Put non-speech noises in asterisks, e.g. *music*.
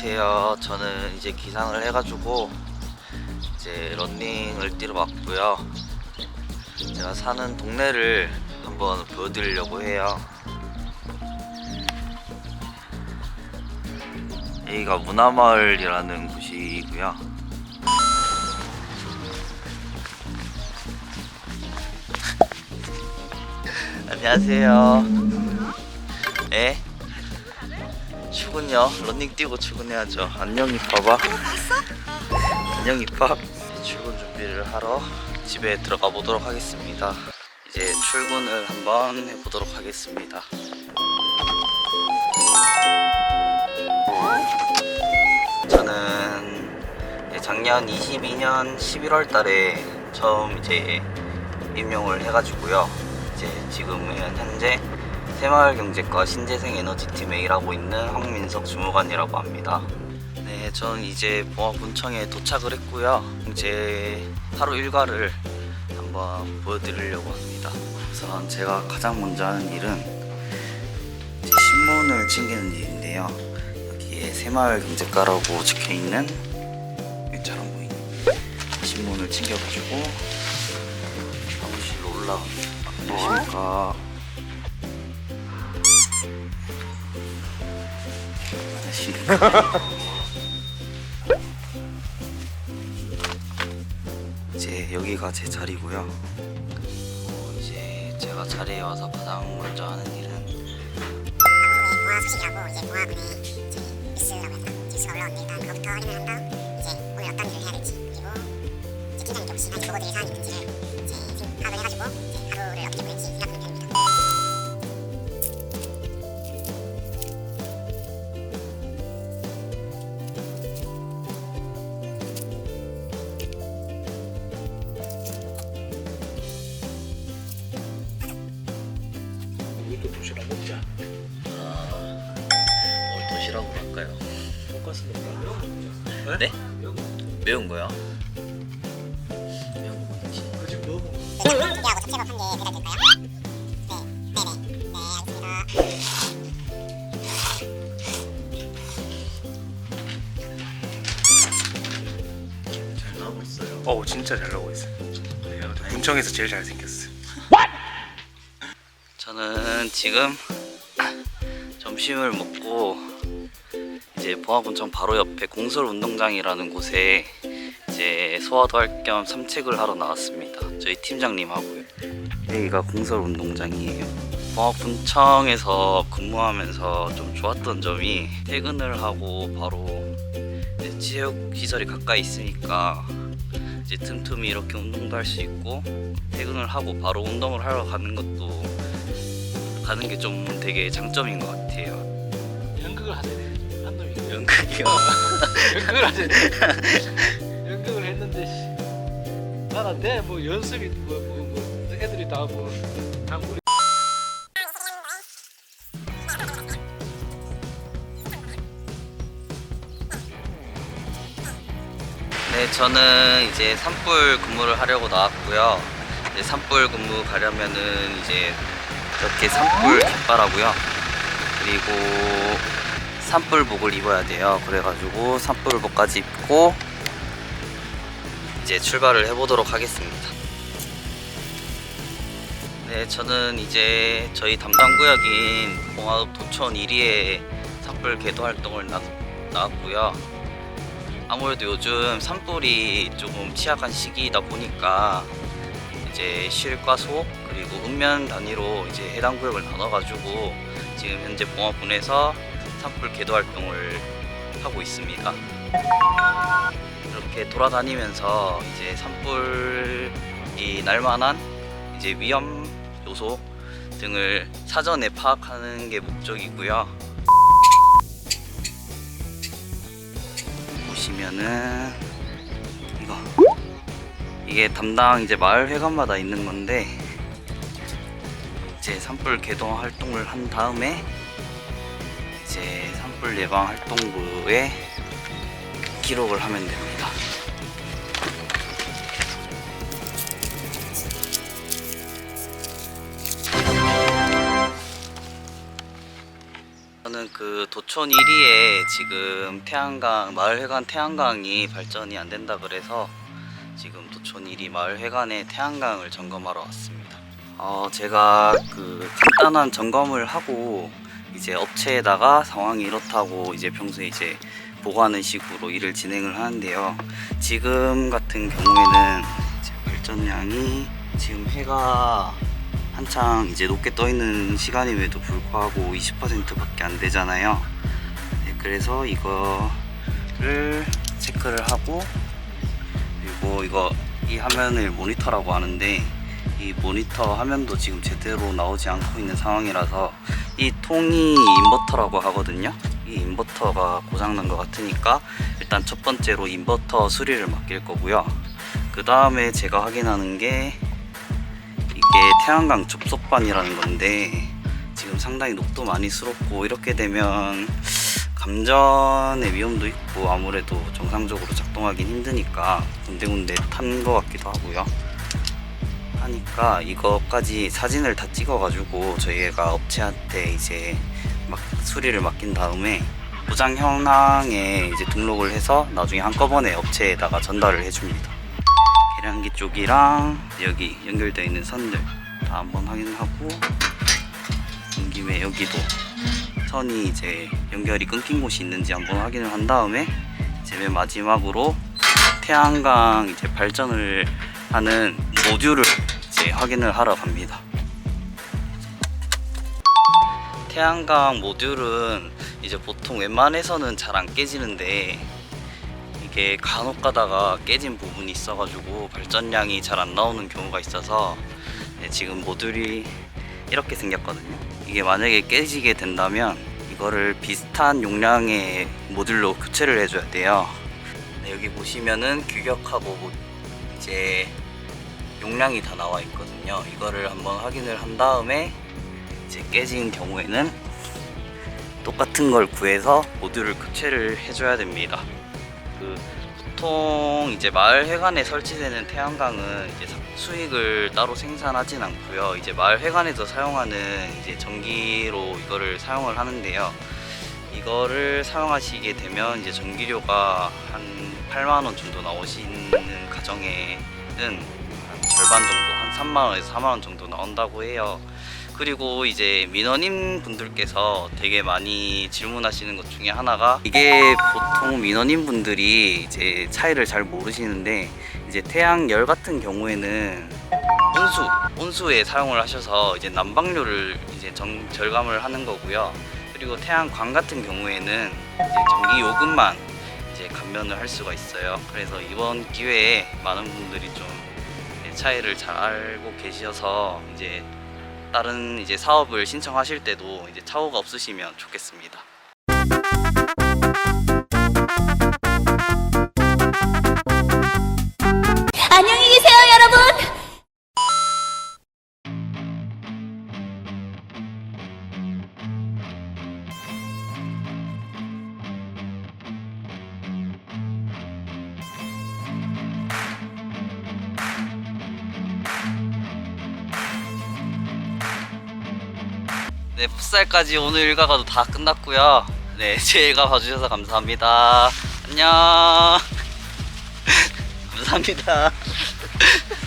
안녕하세요. 저는 이제 기상을 해가지고 이제 런닝을 뛰러 왔고요. 제가 사는 동네를 한번 보여드리려고 해요. 여기가 문화마을이라는 곳이고요. *laughs* 안녕하세요. 네? 출근요? 런닝 뛰고 출근해야죠. 안녕 이뻐봐. 안녕 이뻐. 출근 준비를 하러 집에 들어가 보도록 하겠습니다. 이제 출근을 한번 해보도록 하겠습니다. 저는 작년 22년 11월 달에 처음 이제 임용을 해가지고요. 이제 지금은 현재 새마을경제과 신재생에너지팀에 일하고 있는 황민석 주무관이라고 합니다. 네, 저는 이제 봉화군청에 도착을 했고요. 이제 하루 일과를 한번 보여드리려고 합니다. 우선 제가 가장 먼저 하는 일은 신문을 챙기는 일인데요. 여기에 새마을경제과라고 적혀있는 이처럼 보이는 신문을 챙겨가지고 사무실로 올라갑니다. 안녕하십니까. 안녕하십니까. *laughs* 이제 여기가 제 자리고요. 어, 이제 제가 자리에 와서 가장 먼저 하는 일은 방금에 보아 소식이라고 이제 보아군의 이제 뉴스라고 했나 뉴스가 올라왔는데 일단 그거부터 확인을 한 다음 이제 오늘 어떤 일을 해야 될지 그리고 이제 팀장님께 혹시 아직 보고드릴 사항이 있는지를 이제 생- 파악을 해가지고 이제 하루를 어떻게 보낼지 네? 매운 거요? 매운 거 뭐지? 네, 그집 넣어 먹어. 준비하고 접시밥 한개 배달 될까요? 네, 네네, 네 알겠습니다. 잘 나오고 있어요. 어 진짜 잘 나오고 있어. 내가 군청에서 제일 잘 생겼어. 저는 지금 점심을 먹고 이제 봉화군청 바로 옆에 공설운동장이라는 곳에 이제 소화도 할 겸 산책을 하러 나왔습니다. 저희 팀장님하고요. 여기가 공설운동장이에요. 봉화군청에서 근무하면서 좀 좋았던 점이 퇴근을 하고 바로 이제 체육 시설이 가까이 있으니까 이제 틈틈이 이렇게 운동도 할 수 있고 퇴근을 하고 바로 운동을 하러 가는 것도 가는 게 좀 되게 장점인 것 같아요. 연극을 놈이. 연극이요. 연극을 하자. 연극을 했는데 씨. 나는 내뭐 연습이 뭐, 뭐, 뭐 애들이 다뭐 장구리 네, 저는 이제 산불 근무를 하려고 나왔고요. 이제 산불 근무 가려면은 이제 이렇게 산불 깃발하고요. 그리고 산불복을 입어야 돼요. 그래가지고 산불복까지 입고 이제 출발을 해보도록 하겠습니다. 네, 저는 이제 저희 담당 구역인 봉화읍 도촌 1위에 산불 개도 활동을 나, 나왔고요. 아무래도 요즘 산불이 조금 취약한 시기이다 보니까 이제 실과 소 그리고 읍면 단위로 이제 해당 구역을 나눠가지고 지금 현재 봉화군에서 산불 개도 활동을 하고 있습니다. 이렇게 돌아다니면서 이제 산불이 날만한 이제 위험 요소 등을 사전에 파악하는 게 목적이고요. 보시면은 이거 이게 담당 이제 마을 회관마다 있는 건데 이제 산불 개동 활동을 한 다음에 이제 산불 예방 활동부에 기록을 하면 됩니다. 저는 그 도촌 1위에 지금 태양강 마을회관 태양강이 발전이 안 된다 그래서 지금 도촌 1위 마을회관의 태양강을 점검하러 왔습니다. 어 제가 그 간단한 점검을 하고 이제 업체에다가 상황이 이렇다고 이제 평소에 이제 보고하는 식으로 일을 진행을 하는데요. 지금 같은 경우에는 발전량이 지금 해가 한창 이제 높게 떠 있는 시간임에도 불구하고 20%밖에 안 되잖아요. 네, 그래서 이거를 체크를 하고 그리고 이거 이 화면을 모니터라고 하는데 이 모니터 화면도 지금 제대로 나오지 않고 있는 상황이라서 이 통이 인버터라고 하거든요. 이 인버터가 고장난 것 같으니까 일단 첫 번째로 인버터 수리를 맡길 거고요. 그 다음에 제가 확인하는 게 이게 태양광 접속반이라는 건데 지금 상당히 녹도 많이 스럽고 이렇게 되면 감전의 위험도 있고 아무래도 정상적으로 작동하긴 힘드니까 군데군데 탄 것 같기도 하고요. 하니까 이거까지 사진을 다 찍어가지고 저희가 업체한테 이제 막 수리를 맡긴 다음에 고장 현황에 이제 등록을 해서 나중에 한꺼번에 업체에다가 전달을 해줍니다. 계량기 쪽이랑 여기 연결되어 있는 선들 다 한번 확인하고 온 김에 여기도 선이 이제 연결이 끊긴 곳이 있는지 한번 확인을 한 다음에 이제 맨 마지막으로 태양광 이제 발전을 하는 모듈을 이제 확인을 하러 갑니다. 태양광 모듈은 이제 보통 웬만해서는 잘 안 깨지는데 이게 간혹 가다가 깨진 부분이 있어가지고 발전량이 잘 안 나오는 경우가 있어서 네, 지금 모듈이 이렇게 생겼거든요. 이게 만약에 깨지게 된다면 이거를 비슷한 용량의 모듈로 교체를 해줘야 돼요. 네, 여기 보시면은 규격하고 뭐 이제 용량이 다 나와 있거든요. 이거를 한번 확인을 한 다음에 이제 깨진 경우에는 똑같은 걸 구해서 모듈을 교체를 해줘야 됩니다. 그 보통 이제 마을 회관에 설치되는 태양광은 이제 수익을 따로 생산하진 않고요. 이제 마을 회관에서 사용하는 이제 전기로 이거를 사용을 하는데요. 이거를 사용하시게 되면 이제 전기료가 한 8만 원 정도 나오시는 가정에는 한 절반 정도, 한 3만 원에서 4만 원 정도 나온다고 해요. 그리고 이제 민원인 분들께서 되게 많이 질문하시는 것 중에 하나가 이게 보통 민원인 분들이 이제 차이를 잘 모르시는데 이제 태양열 같은 경우에는 온수 온수에 사용을 하셔서 이제 난방료를 이제 정, 절감을 하는 거고요. 그리고 태양광 같은 경우에는 이제 전기 요금만 이제 감면을 할 수가 있어요. 그래서 이번 기회에 많은 분들이 좀 차이를 잘 알고 계셔서 이제 다른 이제 사업을 신청하실 때도 이제 차후가 없으시면 좋겠습니다. 네, 풋살까지 오늘 일과가 다 끝났고요. 네, *laughs* 제 일과 봐주셔서 감사합니다. 안녕. *laughs* 감사합니다.